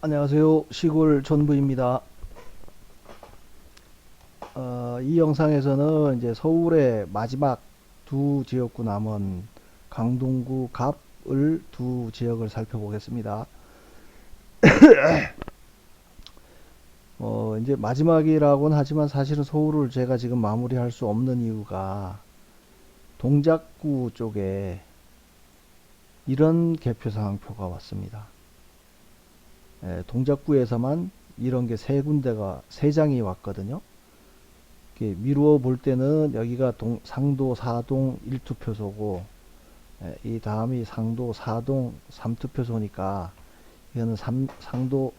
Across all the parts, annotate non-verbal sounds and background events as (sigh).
안녕하세요. 시골 전부입니다. 어, 이 영상에서는 이제 서울의 마지막 두 지역구 남은 강동구 갑을 두 지역을 살펴보겠습니다. (coughs) 어, 이제 마지막이라고는 하지만 사실은 서울을 제가 지금 마무리할 수 없는 이유가 동작구 쪽에 이런 개표 상황표가 왔습니다. 예, 동작구에서만 이런 게 세 군데가 세 장이 왔거든요. 이렇게 미루어 볼 때는 여기가 동, 상도 4동 1투표소고 예, 이 다음이 상도 4동 3투표소니까 이거는 삼, 상도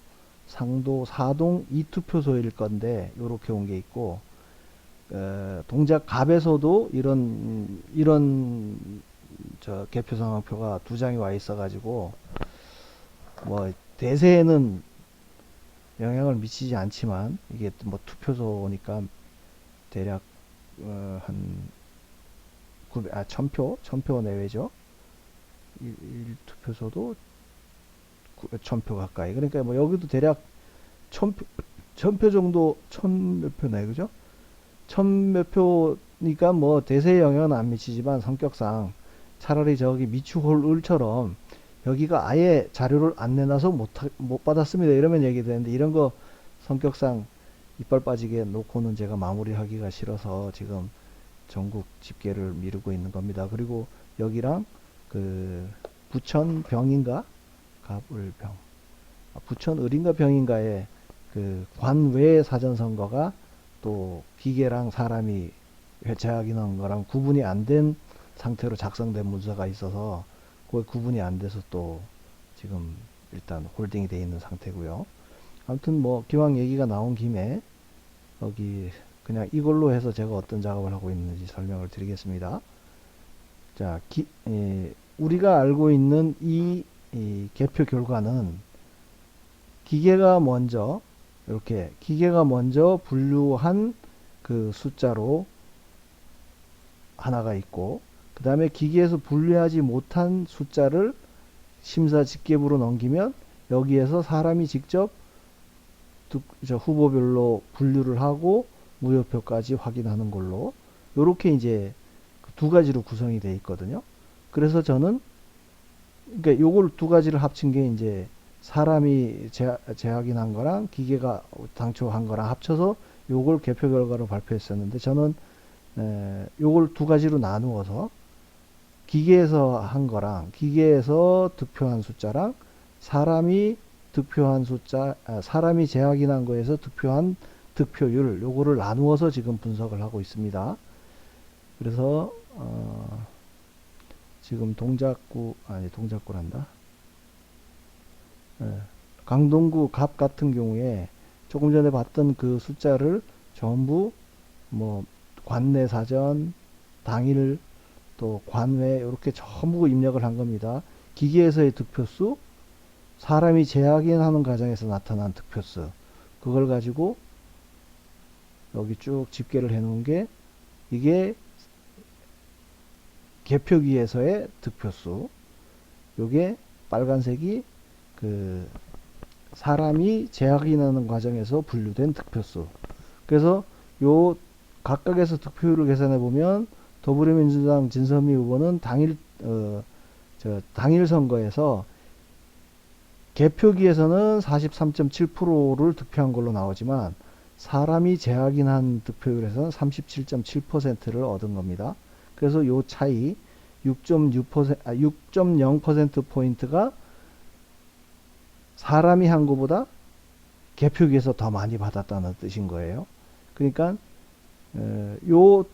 상도 4동 2투표소일 건데 요렇게 온 게 있고 어, 동작 갑에서도 이런 이런 저 개표 상황표가 두 장이 와 있어 가지고 뭐 대세에는 영향을 미치지 않지만 이게 뭐 투표소니까 대략 어, 한 900, 아, 1000표, 1000표 내외죠. 1, 투표소도 1000표 가까이. 그러니까 뭐 여기도 대략 1000표, 1000표 정도, 1000몇 표네, 그죠? 1000몇 표니까 뭐 대세에 영향은 안 미치지만 성격상 차라리 저기 미추홀 을처럼 여기가 아예 자료를 안 내놔서 못, 하, 못 받았습니다. 이러면 얘기 되는데 이런 거 성격상 이빨 빠지게 놓고는 제가 마무리하기가 싫어서 지금 전국 집계를 미루고 있는 겁니다. 그리고 여기랑 그 부천 병인가 갑을병 아, 부천 을인가 병인가에 그 관외 사전 선거가 또 기계랑 사람이 제약이는 거랑 구분이 안 된 상태로 작성된 문서가 있어서 그게 구분이 안 돼서 또 지금 일단 홀딩이 돼 있는 상태고요. 아무튼 뭐 기왕 얘기가 나온 김에 여기 그냥 이걸로 해서 제가 어떤 작업을 하고 있는지 설명을 드리겠습니다. 자, 기, 에, 우리가 알고 있는 이, 이 개표 결과는 기계가 먼저 이렇게 기계가 먼저 분류한 그 숫자로 하나가 있고 그 다음에 기계에서 분류하지 못한 숫자를 심사 집계부로 넘기면 여기에서 사람이 직접 후보별로 분류를 하고 무효표까지 확인하는 걸로 이렇게 이제 두 가지로 구성이 되어 있거든요. 그래서 저는 그러니까 요걸 두 가지를 합친 게 이제 사람이 재, 재확인한 거랑 기계가 당초 한 거랑 합쳐서 요걸 개표 결과로 발표했었는데 저는 에, 요걸 두 가지로 나누어서 기계에서 한 거랑 기계에서 득표한 숫자랑 사람이 득표한 숫자, 아, 사람이 재확인한 거에서 득표한 득표율 요거를 나누어서 지금 분석을 하고 있습니다. 그래서 어, 지금 동작구 아니 동작구란다. 예, 강동구 갑 같은 경우에 조금 전에 봤던 그 숫자를 전부 뭐 관내 사전 당일 또 관외 이렇게 전부 입력을 한 겁니다. 기계에서의 득표수, 사람이 재확인하는 과정에서 나타난 득표수, 그걸 가지고 여기 쭉 집계를 해 놓은 게 이게 개표기에서의 득표수, 요게 빨간색이 그 사람이 재확인하는 과정에서 분류된 득표수. 그래서 요 각각에서 득표율을 계산해 보면 더불어민주당 진선미 후보는 당일 어, 저 당일 선거에서 개표기에서는 43.7%를 득표한 걸로 나오지만 사람이 재확인한 득표율에서는 37.7%를 얻은 겁니다. 그래서 요 차이 6.6% 아, 6.0% 포인트가 사람이 한 것보다 개표기에서 더 많이 받았다는 뜻인 거예요. 그러니까 에, 요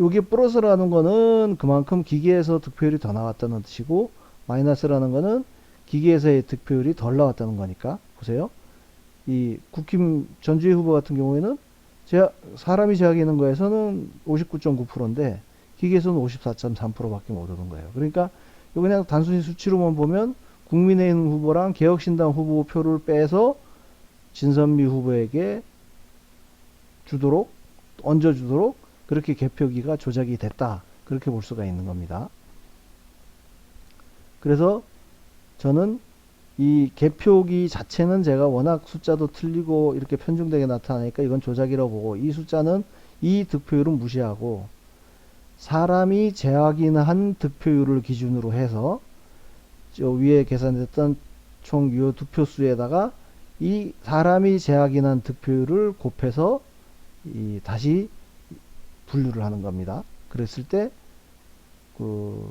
요게 플러스라는 거는 그만큼 기계에서 득표율이 더 나왔다는 뜻이고 마이너스라는 거는 기계에서의 득표율이 덜 나왔다는 거니까 보세요. 이 국힘 전주희 후보 같은 경우에는 제 사람이 제약하는 거에서는 59.9%인데 기계에서는 54.3%밖에 못 얻은 거예요. 그러니까 요 그냥 단순히 수치로만 보면 국민의힘 후보랑 개혁신당 후보 표를 빼서 진선미 후보에게 주도록 얹어주도록 그렇게 개표기가 조작이 됐다. 그렇게 볼 수가 있는 겁니다. 그래서 저는 이 개표기 자체는 제가 워낙 숫자도 틀리고 이렇게 편중되게 나타나니까 이건 조작이라고 보고 이 숫자는 이 득표율은 무시하고 사람이 재확인한 득표율을 기준으로 해서 저 위에 계산됐던 총 유효 득표수에다가 이 사람이 재확인한 득표율을 곱해서 이 다시 분류를 하는 겁니다. 그랬을 때 그,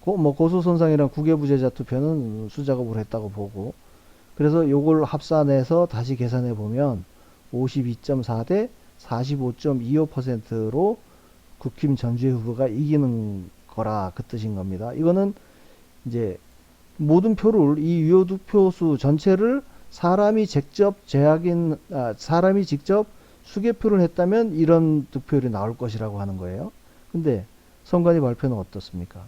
고, 뭐 고소선상이랑 국외부재자 투표는 수작업을 했다고 보고 그래서 요걸 합산해서 다시 계산해 보면 52.4 대 45.25%로 국힘 전주의 후보가 이기는 거라 그 뜻인 겁니다. 이거는 이제 모든 표를 이 유효 득표수 전체를 사람이 직접 재확인 아, 사람이 직접 수개표를 했다면 이런 득표율이 나올 것이라고 하는 거예요. 근데 선관위 발표는 어떻습니까?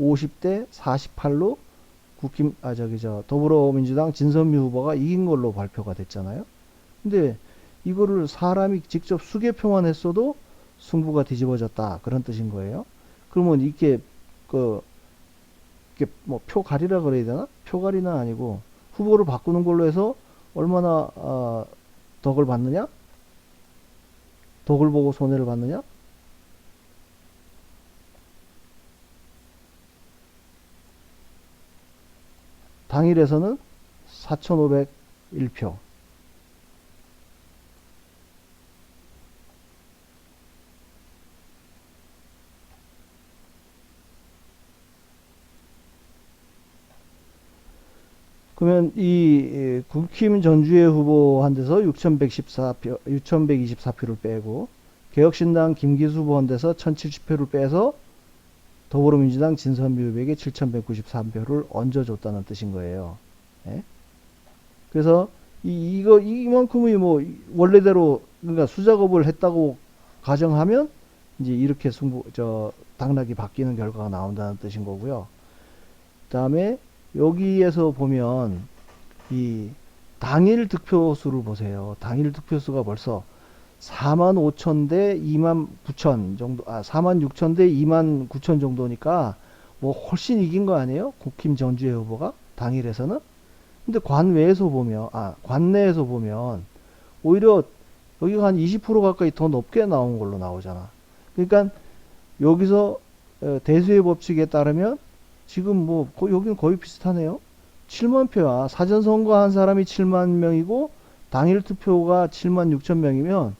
50대 48로 국힘 아 저기 저 더불어민주당 진선미 후보가 이긴 걸로 발표가 됐잖아요. 근데 이거를 사람이 직접 수개표만 했어도 승부가 뒤집어졌다 그런 뜻인 거예요. 그러면 이게 그 이게 뭐 표가리라 그래야 되나? 표가리는 아니고 후보를 바꾸는 걸로 해서 얼마나 어, 덕을 받느냐? 덕을 보고 손해를 받느냐? 당일에서는 4,501표. 그러면 이 에, 국힘 전주의 후보한테서 6,114표, 6,124표를 빼고 개혁신당 김기수 후보한테서 1,070표를 빼서 더불어민주당 진선미 후보에게 7,193표를 얹어줬다는 뜻인 거예요. 예? 그래서 이, 이거 이만큼이 뭐 원래대로 그러니까 수작업을 했다고 가정하면 이제 이렇게 승부 저 당락이 바뀌는 결과가 나온다는 뜻인 거고요. 그다음에 여기에서 보면 이 당일 득표수를 보세요. 당일 득표수가 벌써 4만 5천 대 2만 9천 정도, 아, 4만 6천 대 2만 9천 정도니까 뭐 훨씬 이긴 거 아니에요? 국힘 전주의 후보가 당일에서는? 근데 관외에서 보면, 아, 관내에서 보면 오히려 여기가 한 20% 가까이 더 높게 나온 걸로 나오잖아. 그러니까 여기서 어, 대수의 법칙에 따르면 지금 뭐 거- 여기는 거의 비슷하네요. 7만 표야. 사전 선거한 사람이 7만 명이고 당일 투표가 7만 6천 명이면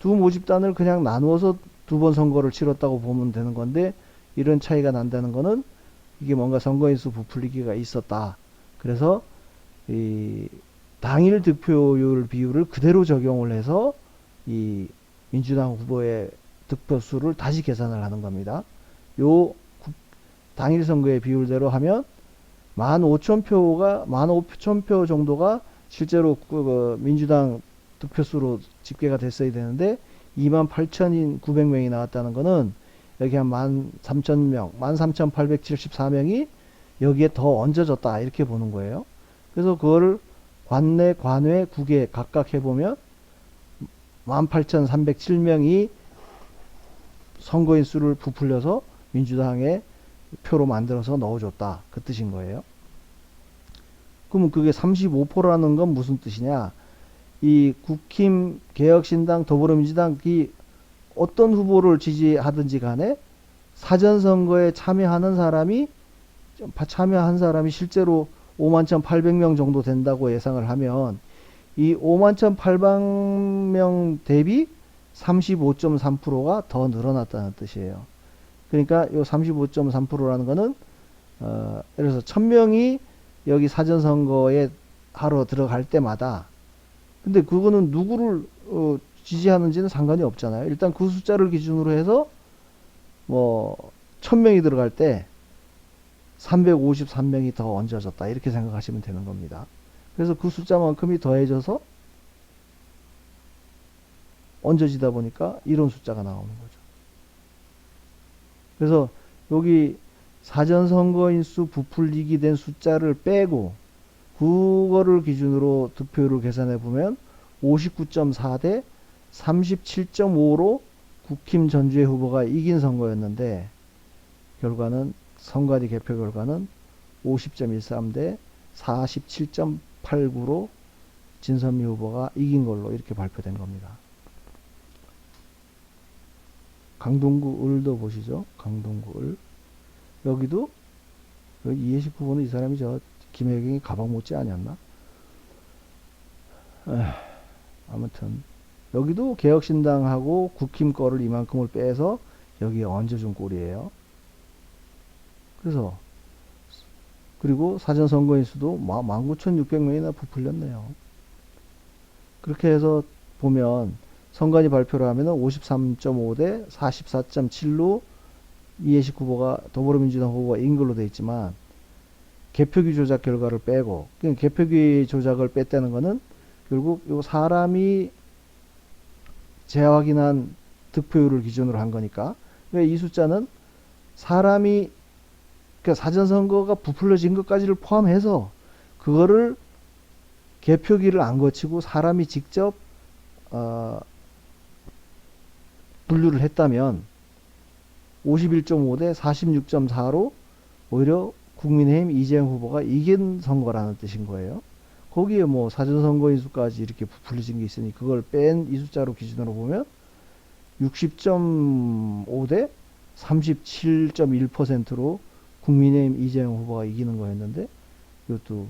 두 모집단을 그냥 나누어서 두 번 선거를 치렀다고 보면 되는 건데 이런 차이가 난다는 거는 이게 뭔가 선거인수 부풀리기가 있었다. 그래서 이 당일 득표율 비율을 그대로 적용을 해서 이 민주당 후보의 득표수를 다시 계산을 하는 겁니다. 요 국- 당일 선거의 비율대로 하면 15,000표가 15,000표 정도가 실제로 그, 그 민주당 득표수로 집계가 됐어야 되는데 28,900명이 나왔다는 거는 여기 한 13,000명, 13,874명이 여기에 더 얹어졌다 이렇게 보는 거예요. 그래서 그거를 관내, 관외, 국외 각각 해보면 18,307명이 선거인 수를 부풀려서 민주당의 표로 만들어서 넣어줬다. 그 뜻인 거예요. 그러면 그게 35%라는 건 무슨 뜻이냐? 이 국힘, 개혁신당, 더불어민주당 이 어떤 후보를 지지하든지 간에 사전선거에 참여하는 사람이 참여한 사람이 실제로 51,800명 정도 된다고 예상을 하면 이 51,800명 대비 35.3%가 더 늘어났다는 뜻이에요. 그러니까 요 35.3%라는 거는 어, 예를 들어서 1000명이 여기 사전선거에 하러 들어갈 때마다 근데 그거는 누구를 어, 지지하는지는 상관이 없잖아요. 일단 그 숫자를 기준으로 해서 뭐 1000명이 들어갈 때 353명이 더 얹어졌다. 이렇게 생각하시면 되는 겁니다. 그래서 그 숫자만큼이 더해져서 얹어지다 보니까 이런 숫자가 나오는 거죠. 그래서 여기 사전 선거인수 부풀리기 된 숫자를 빼고 그거를 기준으로 득표율을 계산해 보면 59.4 대 37.5로 국힘 전주의 후보가 이긴 선거였는데 결과는 선관위 개표 결과는 50.13 대 47.89로 진선미 후보가 이긴 걸로 이렇게 발표된 겁니다. 강동구 을도 보시죠. 강동구 을. 여기도 여기 이해식 후보는 이 사람이 저 김혜경이 가방 못지? 에휴, 아무튼 여기도 개혁신당하고 국힘 거를 이만큼을 빼서 여기에 얹어준 꼴이에요. 그래서 그리고 사전선거인 수도 19,600명이나 부풀렸네요. 그렇게 해서 보면 선관위 발표를 하면 은 53.5 대 44.7로 이해식 후보가 더불어민주당 후보가 이긴 걸로 돼 있지만 개표기 조작 결과를 빼고 그러니까 개표기 조작을 뺐다는 거는 결국 요 사람이 재확인한 득표율을 기준으로 한 거니까. 왜 이 숫자는 사람이 그러니까 사전 선거가 부풀려진 것까지를 포함해서 그거를 개표기를 안 거치고 사람이 직접 어, 분류를 했다면 51.5 대 46.4로 오히려 국민의힘 이재명 후보가 이긴 선거라는 뜻인 거예요. 거기에 뭐 사전선거 인 수까지 이렇게 부풀려진 게 있으니 그걸 뺀 이 숫자로 기준으로 보면 60.5 대 37.1%로 국민의힘 이재명 후보가 이기는 거였는데 이것도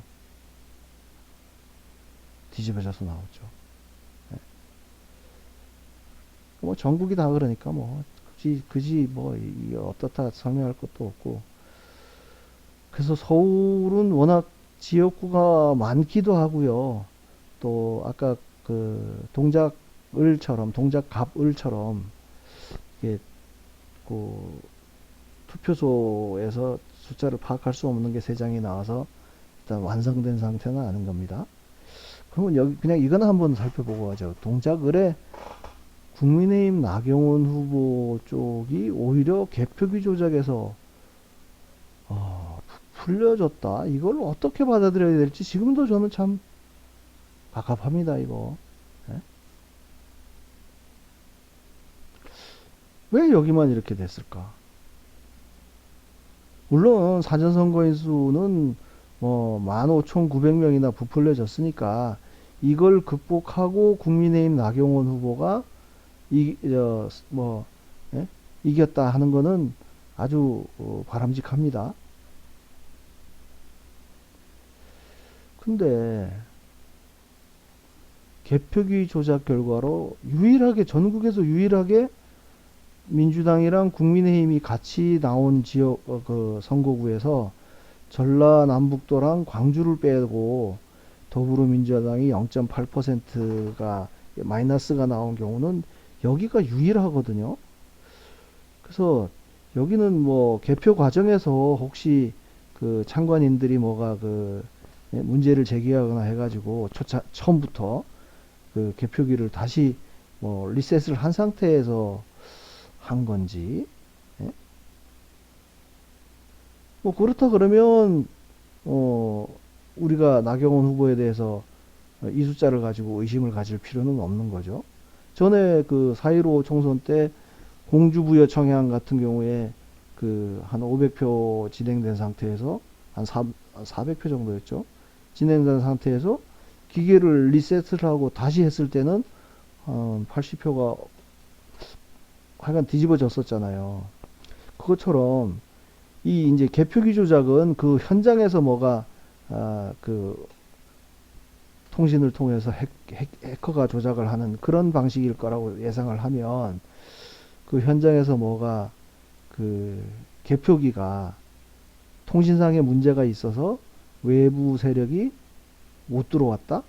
뒤집어져서 나오죠. 네. 뭐 전국이 다 그러니까 뭐 그지 그지 뭐 이게 어떻다 설명할 것도 없고 그래서 서울은 워낙 지역구가 많기도 하고요. 또 아까 그 동작을처럼 동작갑을처럼 이게 그 투표소에서 숫자를 파악할 수 없는 게 세 장이 나와서 일단 완성된 상태는 아닌 겁니다. 그러면 여기 그냥 이거는 한번 살펴보고 가죠. 동작을에 국민의힘 나경원 후보 쪽이 오히려 개표기 조작에서 어, 풀려졌다. 이걸 어떻게 받아들여야 될지 지금도 저는 참 갑갑합니다. 이거. 예? 왜 여기만 이렇게 됐을까? 물론 사전선거인 수는 뭐 15,900명이나 부풀려졌으니까 이걸 극복하고 국민의힘 나경원 후보가 이, 저, 뭐, 예? 이겼다 하는 거는 아주 어, 바람직합니다. 근데 개표기 조작 결과로 유일하게 전국에서 유일하게 민주당이랑 국민의힘이 같이 나온 지역 어, 그 선거구에서 전라남북도랑 광주를 빼고 더불어민주당이 0.8%가 마이너스가 나온 경우는 여기가 유일하거든요. 그래서 여기는 뭐 개표 과정에서 혹시 그 참관인들이 뭐가 그 예, 문제를 제기하거나 해가지고 초차, 처음부터 그 개표기를 다시 뭐 리셋을 한 상태에서 한 건지 예? 뭐 그렇다 그러면 어 우리가 나경원 후보에 대해서 이 숫자를 가지고 의심을 가질 필요는 없는 거죠. 전에 그 4.15 총선 때 공주부여 청양 같은 경우에 그 한 500표 진행된 상태에서 한 4, 400표 정도였죠. 진행된 상태에서 기계를 리셋을 하고 다시 했을 때는 어, 80표가 하여간 뒤집어졌었잖아요. 그것처럼 이 이제 개표기 조작은 그 현장에서 뭐가 아, 그 통신을 통해서 핵, 핵, 해커가 조작을 하는 그런 방식일 거라고 예상을 하면 그 현장에서 뭐가 그 개표기가 통신상에 문제가 있어서 외부 세력이 못 들어왔다?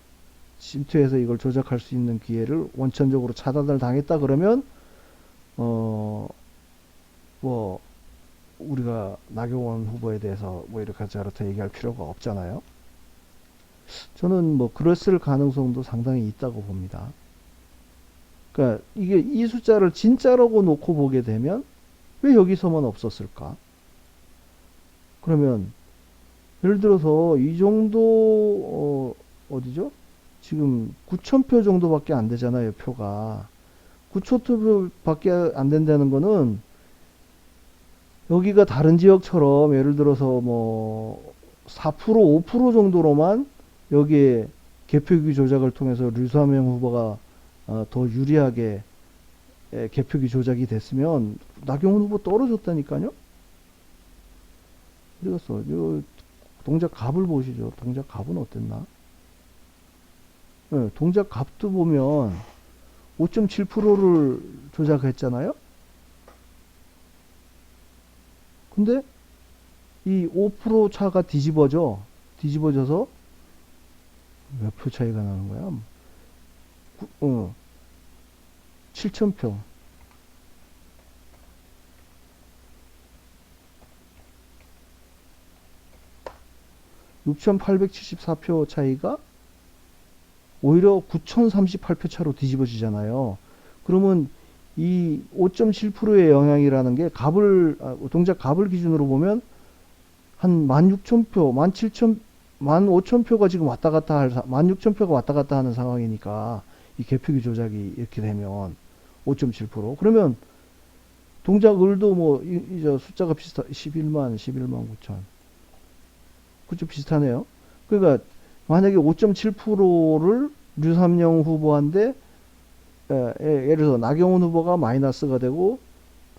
침투해서 이걸 조작할 수 있는 기회를 원천적으로 차단을 당했다 그러면 어, 뭐, 우리가 나경원 후보에 대해서 뭐 이렇게 저렇게 얘기할 필요가 없잖아요. 저는 뭐 그랬을 가능성도 상당히 있다고 봅니다. 그러니까 이게 이 숫자를 진짜라고 놓고 보게 되면 왜 여기서만 없었을까? 그러면 예를 들어서 이 정도 어, 어디죠? 지금 9,000표 정도밖에 안 되잖아요, 표가. 9초 밖에 안 된다는 거는 여기가 다른 지역처럼 예를 들어서 뭐 4% 5% 정도로만 여기에 개표기 조작을 통해서 류사명 후보가 어, 더 유리하게 에, 개표기 조작이 됐으면 나경원 후보 떨어졌다니까요. 갔어? 요 동작 값을 보시죠. 동작 값은 어땠나? 네, 동작 값도 보면 5.7%를 조작했잖아요. 근데 이 5% 차가 뒤집어져. 뒤집어져서 몇 표 차이가 나는 거야? 구- 어. 7,000표. (6,874표) 차이가 오히려 (9,038표) 차로 뒤집어지잖아요. 그러면 이 5.7%의 영향이라는 게 값을 아, 동작 값을 기준으로 보면 한 16,000표, 17,000, 15,000표가 지금 왔다 갔다 할, 16,000표가 왔다 갔다 하는 상황이니까 이 개표기 조작이 이렇게 되면 5.7% 그러면 동작을도 뭐, 이, 이 저 숫자가 비슷하, 11만, 11만 9천. 그쪽 비슷하네요. 그러니까 만약에 5.7%를 류삼영 후보한테 에, 예, 예를 들어서 나경원 후보가 마이너스가 되고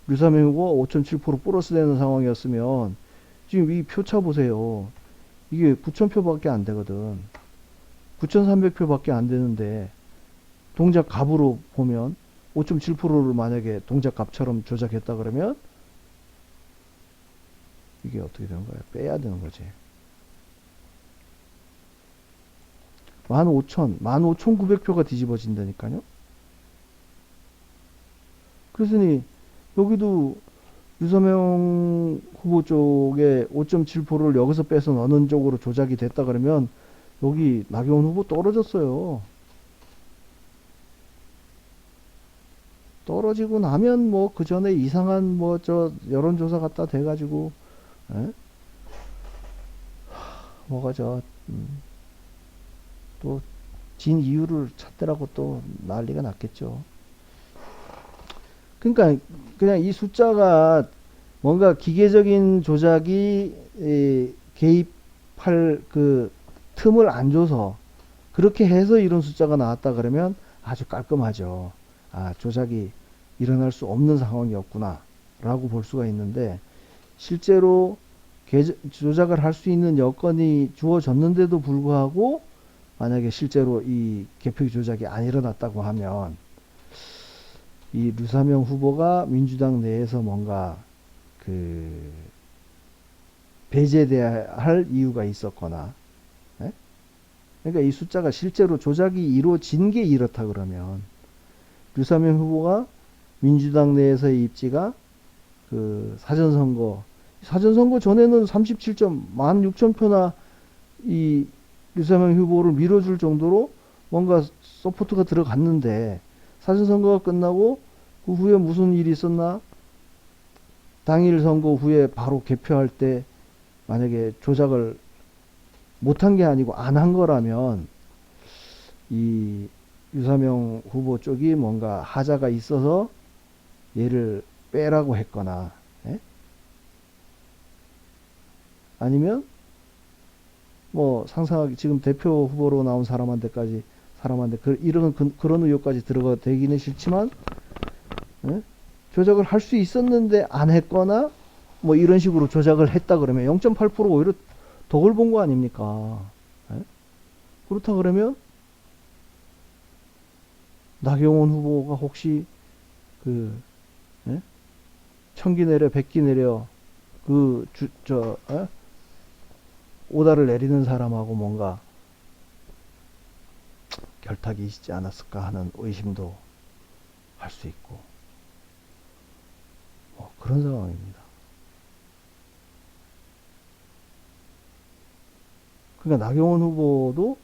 류삼영 후보가 5.7% 플러스 되는 상황이었으면 지금 이 표차 보세요. 이게 9,000표밖에 안 되거든. 9,300표밖에 안 되는데 동작 값으로 보면 5.7%를 만약에 동작 값처럼 조작했다 그러면 이게 어떻게 되는 거야? 빼야 되는 거지. 15,000, 15,900표가 뒤집어진다니까요. 그랬으니 여기도 유서명 후보 쪽에 5.7%를 여기서 빼서 넣는 쪽으로 조작이 됐다 그러면 여기 나경원 후보 떨어졌어요. 떨어지고 나면 뭐 그 전에 이상한 뭐 저 여론조사 갖다 대가지고 에? 하, 뭐가 저 음, 또진 이유를 찾더라고 또 난리가 났겠죠. 그러니까 그냥 이 숫자가 뭔가 기계적인 조작이 에, 개입할 그 틈을 안 줘서 그렇게 해서 이런 숫자가 나왔다 그러면 아주 깔끔하죠. 아, 조작이 일어날 수 없는 상황이었구나. 라고 볼 수가 있는데, 실제로 개- 조작을 할 수 있는 여건이 주어졌는데도 불구하고, 만약에 실제로 이 개표기 조작이 안 일어났다고 하면, 이 류사명 후보가 민주당 내에서 뭔가 그 배제돼야 할 이유가 있었거나, 예? 그러니까 이 숫자가 실제로 조작이 이루어진 게 이렇다 그러면, 류사명 후보가 민주당 내에서의 입지가 그 사전선거 사전선거 전에는 37점 16,000표나 이 류사명 후보를 밀어줄 정도로 뭔가 서포트가 들어갔는데 사전선거가 끝나고 그 후에 무슨 일이 있었나 당일 선거 후에 바로 개표할 때 만약에 조작을 못한 게 아니고 안 한 거라면 이 유사명 후보 쪽이 뭔가 하자가 있어서 얘를 빼라고 했거나 예? 아니면 뭐 상상하기 지금 대표 후보로 나온 사람한테까지 사람한테 그, 이런 그, 런 의혹까지 들어가 되기는 싫지만 예? 조작을 할 수 있었는데 안 했거나 뭐 이런 식으로 조작을 했다 그러면 0.8% 오히려 덕을 본 거 아닙니까? 예? 그렇다 그러면 나경원 후보가 혹시 그 예? 천기 내려 백기 내려 그저 예? 오다를 내리는 사람하고 뭔가 결탁이 있지 않았을까 하는 의심도 할 수 있고 뭐 그런 상황입니다. 그러니까 나경원 후보도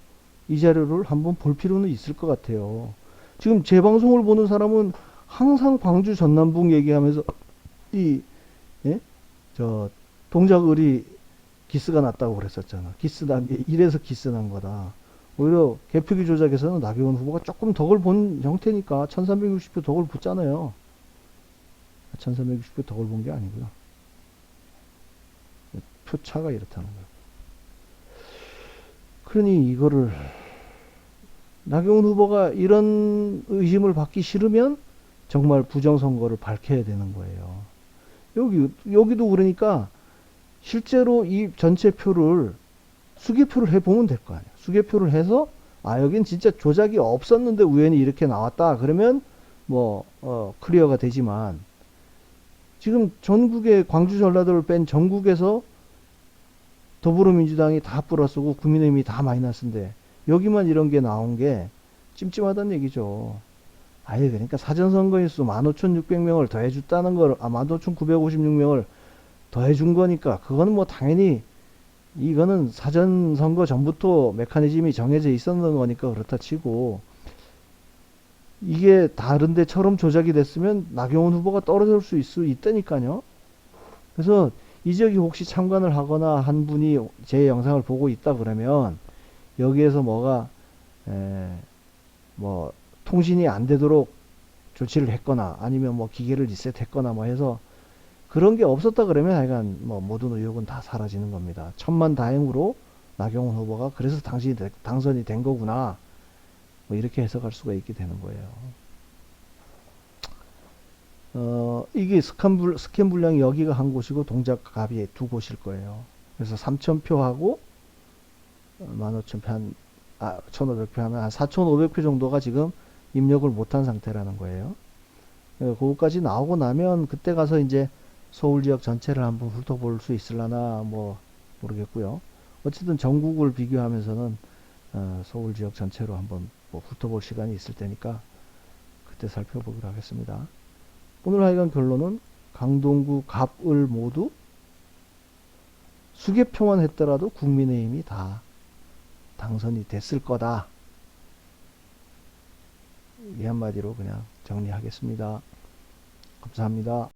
이 자료를 한번 볼 필요는 있을 것 같아요. 지금 제 방송을 보는 사람은 항상 광주 전남북 얘기하면서 이, 예? 저, 동작을이 기스가 났다고 그랬었잖아. 기스 난, 게 이래서 기스 난 거다. 오히려 개표기 조작에서는 나경원 후보가 조금 덕을 본 형태니까 1360표 덕을 붙잖아요. 1360표 덕을 본 게 아니고요. 표차가 이렇다는 거예요. 그러니 이거를 나경원 후보가 이런 의심을 받기 싫으면 정말 부정선거를 밝혀야 되는 거예요. 여기, 여기도 그러니까 실제로 이 전체 표를 수개표를 해보면 될 거 아니에요. 수개표를 해서 아, 여긴 진짜 조작이 없었는데 우연히 이렇게 나왔다. 그러면 뭐, 어, 클리어가 되지만 지금 전국에 광주 전라도를 뺀 전국에서 더불어민주당이 다 플러스고 국민의힘이 다 마이너스인데 여기만 이런 게 나온 게 찜찜하다는 얘기죠. 아예 그러니까 사전선거인 수 15,600명을 더해줬다는 걸, 아, 15,956명을 더해준 거니까 그거는 뭐 당연히 이거는 사전선거 전부터 메커니즘이 정해져 있었는 거니까 그렇다 치고 이게 다른 데처럼 조작이 됐으면 나경원 후보가 떨어질 수 있, 있다니까요. 그래서 이 지역이 혹시 참관을 하거나 한 분이 제 영상을 보고 있다 그러면 여기에서 뭐가 에, 뭐 통신이 안 되도록 조치를 했거나 아니면 뭐 기계를 리셋했거나 뭐 해서 그런 게 없었다 그러면 하여간 뭐 모든 의혹은 다 사라지는 겁니다. 천만 다행으로 나경원 후보가 그래서 당신이 되- 당선이 된 거구나. 뭐 이렇게 해석할 수가 있게 되는 거예요. 어, 이게 스캔, 불, 스캔 분량이 여기가 한 곳이고 동작 갑이 두 곳일 거예요. 그래서 3,000표하고 15,000표 한, 아, 1,500표 하면 한 4,500표 정도가 지금 입력을 못한 상태라는 거예요. 예, 그거까지 나오고 나면 그때 가서 이제 서울 지역 전체를 한번 훑어볼 수 있을라나 뭐 모르겠고요. 어쨌든 전국을 비교하면서는 어, 서울 지역 전체로 한번 뭐 훑어볼 시간이 있을 테니까 그때 살펴보기로 하겠습니다. 오늘 하여간 결론은 강동구, 갑을 모두 수개표만 했더라도 국민의힘이 다 당선이 됐을 거다. 이 한마디로 그냥 정리하겠습니다. 감사합니다.